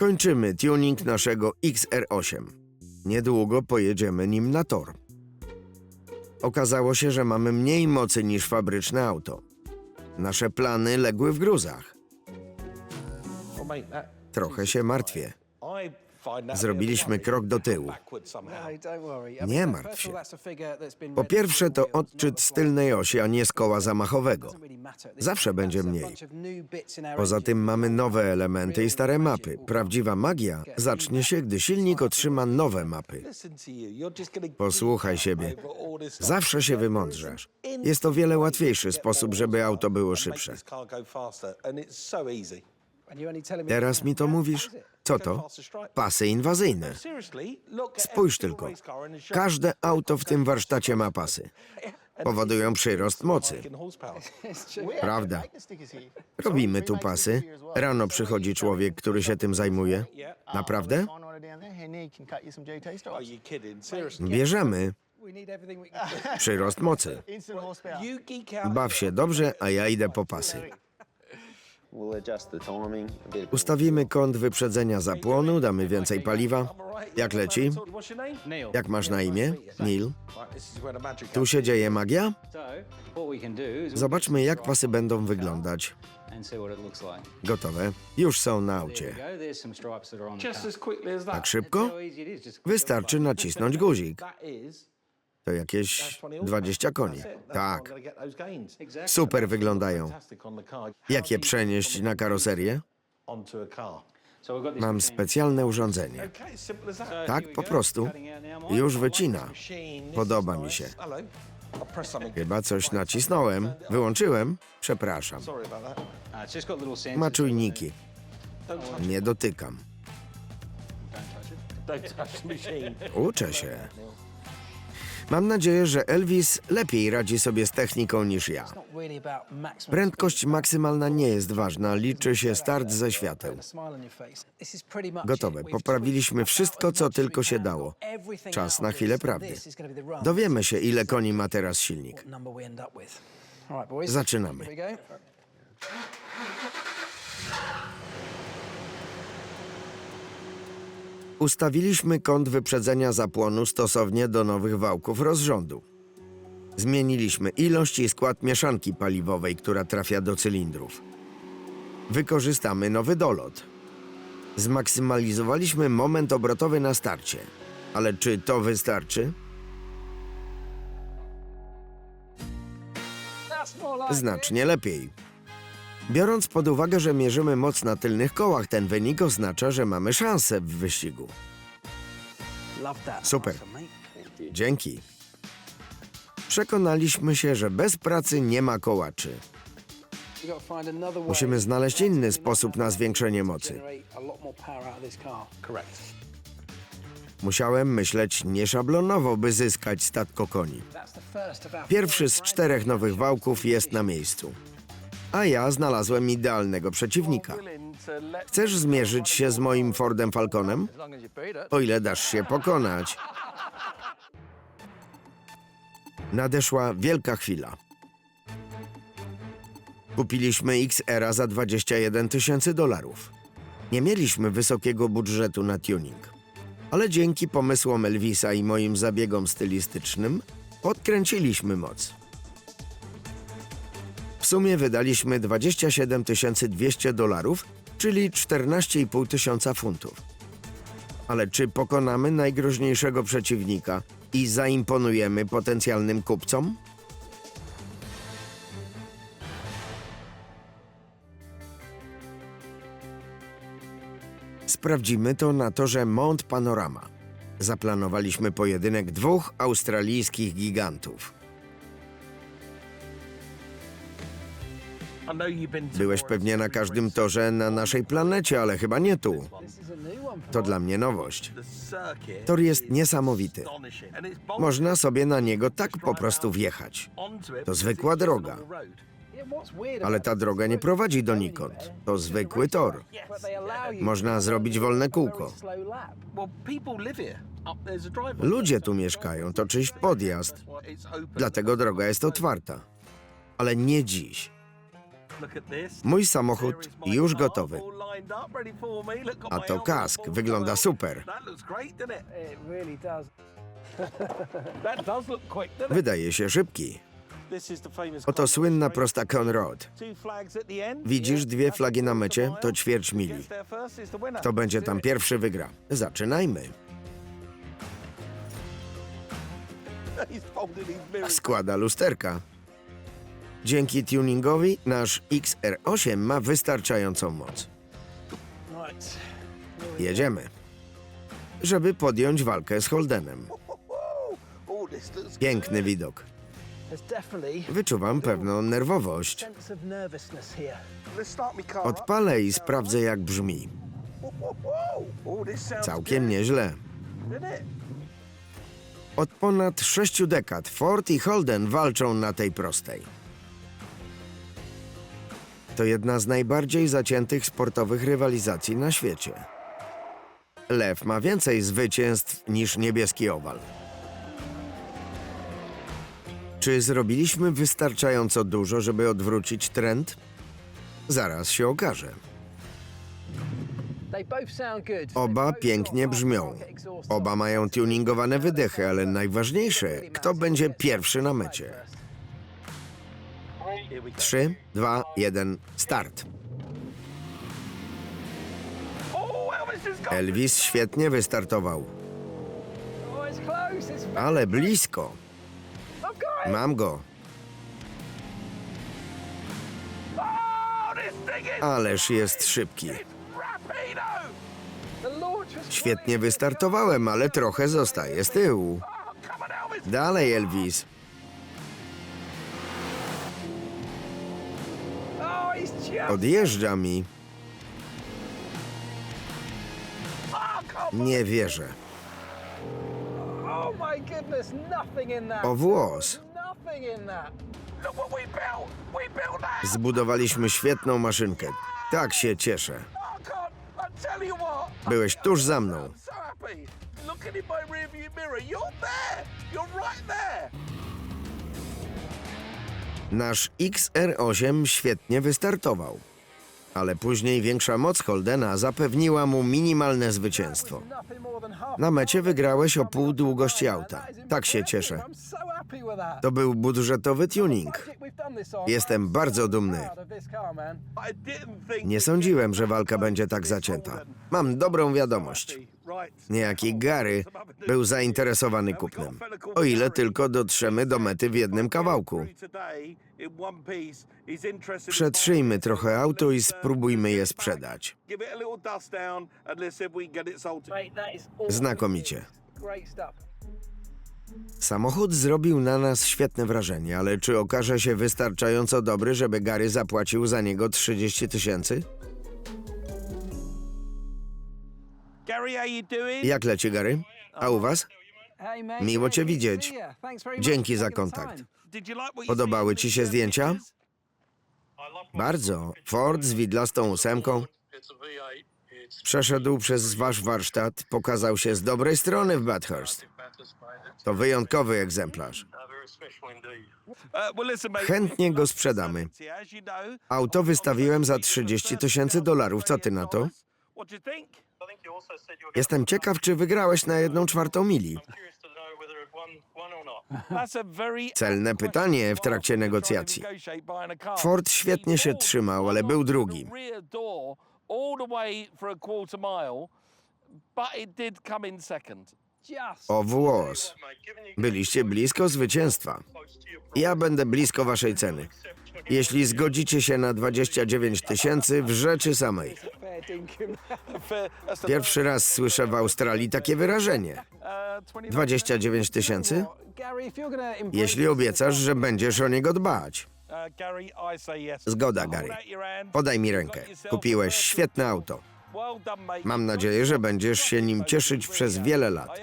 Kończymy tuning naszego XR8. Niedługo pojedziemy nim na tor. Okazało się, że mamy mniej mocy niż fabryczne auto. Nasze plany legły w gruzach. Trochę się martwię. Zrobiliśmy krok do tyłu. Nie martw się. Po pierwsze, to odczyt z tylnej osi, a nie z koła zamachowego. Zawsze będzie mniej. Poza tym mamy nowe elementy i stare mapy. Prawdziwa magia zacznie się, gdy silnik otrzyma nowe mapy. Posłuchaj siebie. Zawsze się wymądrzasz. Jest to wiele łatwiejszy sposób, żeby auto było szybsze. Teraz mi to mówisz? Co to? Pasy inwazyjne. Spójrz tylko. Każde auto w tym warsztacie ma pasy. Powodują przyrost mocy. Prawda. Robimy tu pasy. Rano przychodzi człowiek, który się tym zajmuje. Naprawdę? Bierzemy przyrost mocy. Baw się dobrze, a ja idę po pasy. Ustawimy kąt wyprzedzenia zapłonu, damy więcej paliwa. Jak leci? Jak masz na imię? Neil. Tu się dzieje magia? Zobaczmy, jak pasy będą wyglądać. Gotowe. Już są na aucie. Tak szybko? Wystarczy nacisnąć guzik. To jakieś 20 koni. Tak. Super wyglądają. Jak je przenieść na karoserię? Mam specjalne urządzenie. Tak, po prostu. Już wycina. Podoba mi się. Chyba coś nacisnąłem. Wyłączyłem? Przepraszam. Ma czujniki. Nie dotykam. Uczę się. Mam nadzieję, że Elvis lepiej radzi sobie z techniką niż ja. Prędkość maksymalna nie jest ważna, liczy się start ze świateł. Gotowe, poprawiliśmy wszystko, co tylko się dało. Czas na chwilę prawdy. Dowiemy się, ile koni ma teraz silnik. Zaczynamy. Ustawiliśmy kąt wyprzedzenia zapłonu stosownie do nowych wałków rozrządu. Zmieniliśmy ilość i skład mieszanki paliwowej, która trafia do cylindrów. Wykorzystamy nowy dolot. Zmaksymalizowaliśmy moment obrotowy na starcie. Ale czy to wystarczy? Znacznie lepiej. Biorąc pod uwagę, że mierzymy moc na tylnych kołach, ten wynik oznacza, że mamy szansę w wyścigu. Super. Dzięki. Przekonaliśmy się, że bez pracy nie ma kołaczy. Musimy znaleźć inny sposób na zwiększenie mocy. Musiałem myśleć nieszablonowo, by zyskać statko koni. Pierwszy z czterech nowych wałków jest na miejscu. A ja znalazłem idealnego przeciwnika. Chcesz zmierzyć się z moim Fordem Falconem? O ile dasz się pokonać. Nadeszła wielka chwila. Kupiliśmy XR za 21 tysięcy dolarów. Nie mieliśmy wysokiego budżetu na tuning. Ale dzięki pomysłom Elvisa i moim zabiegom stylistycznym podkręciliśmy moc. Sumie wydaliśmy 27 200 dolarów, czyli 14,5 tysiąca funtów. Ale czy pokonamy najgroźniejszego przeciwnika i zaimponujemy potencjalnym kupcom? Sprawdzimy to na torze Mount Panorama. Zaplanowaliśmy pojedynek dwóch australijskich gigantów. Byłeś pewnie na każdym torze na naszej planecie, ale chyba nie tu. To dla mnie nowość. Tor jest niesamowity. Można sobie na niego tak po prostu wjechać. To zwykła droga. Ale ta droga nie prowadzi donikąd. To zwykły tor. Można zrobić wolne kółko. Ludzie tu mieszkają, to czyjś podjazd. Dlatego droga jest otwarta. Ale nie dziś. Mój samochód już gotowy. A to kask, wygląda super. Wydaje się szybki. Oto słynna prosta Conrod. Widzisz dwie flagi na mecie? To ćwierć mili. Kto będzie tam pierwszy, wygra. Zaczynajmy. Składa lusterka. Dzięki tuningowi nasz XR8 ma wystarczającą moc. Jedziemy. Żeby podjąć walkę z Holdenem. Piękny widok. Wyczuwam pewną nerwowość. Odpalę i sprawdzę, jak brzmi. Całkiem nieźle. Od ponad sześciu dekad Ford i Holden walczą na tej prostej. To jedna z najbardziej zaciętych sportowych rywalizacji na świecie. Lew ma więcej zwycięstw niż niebieski owal. Czy zrobiliśmy wystarczająco dużo, żeby odwrócić trend? Zaraz się okaże. Oba pięknie brzmią. Oba mają tuningowane wydechy, ale najważniejsze, kto będzie pierwszy na mecie. 3, 2, 1, start. Elvis świetnie wystartował, ale blisko. Mam go. Ależ jest szybki. Świetnie wystartowałem, ale trochę zostaje z tyłu. Dalej, Elvis. Odjeżdża mi. Nie wierzę. O włos. Zbudowaliśmy świetną maszynkę. Tak się cieszę. Byłeś tuż za mną. Nasz XR8 świetnie wystartował, ale później większa moc Holdena zapewniła mu minimalne zwycięstwo. Na mecie wygrałeś o pół długości auta. Tak się cieszę. To był budżetowy tuning. Jestem bardzo dumny. Nie sądziłem, że walka będzie tak zacięta. Mam dobrą wiadomość. Niejaki Gary był zainteresowany kupnem. O ile tylko dotrzemy do mety w jednym kawałku. Przetrzyjmy trochę auto i spróbujmy je sprzedać. Znakomicie. Samochód zrobił na nas świetne wrażenie, ale czy okaże się wystarczająco dobry, żeby Gary zapłacił za niego 30 tysięcy? Jak leci, Gary? A u was? Miło cię widzieć. Dzięki za kontakt. Podobały ci się zdjęcia? Bardzo. Ford z widlastą ósemką. Przeszedł przez wasz warsztat, pokazał się z dobrej strony w Bathurst. To wyjątkowy egzemplarz. Chętnie go sprzedamy. Auto wystawiłem za 30 tysięcy dolarów. Co ty na to? Jestem ciekaw, czy wygrałeś na jedną czwartą mili. Celne pytanie w trakcie negocjacji. Ford świetnie się trzymał, ale był drugi. O włos. Byliście blisko zwycięstwa. Ja będę blisko waszej ceny. Jeśli zgodzicie się na 29 tysięcy w rzeczy samej. Pierwszy raz słyszę w Australii takie wyrażenie. 29 tysięcy? Jeśli obiecasz, że będziesz o niego dbać. Zgoda, Gary. Podaj mi rękę. Kupiłeś świetne auto. Mam nadzieję, że będziesz się nim cieszyć przez wiele lat.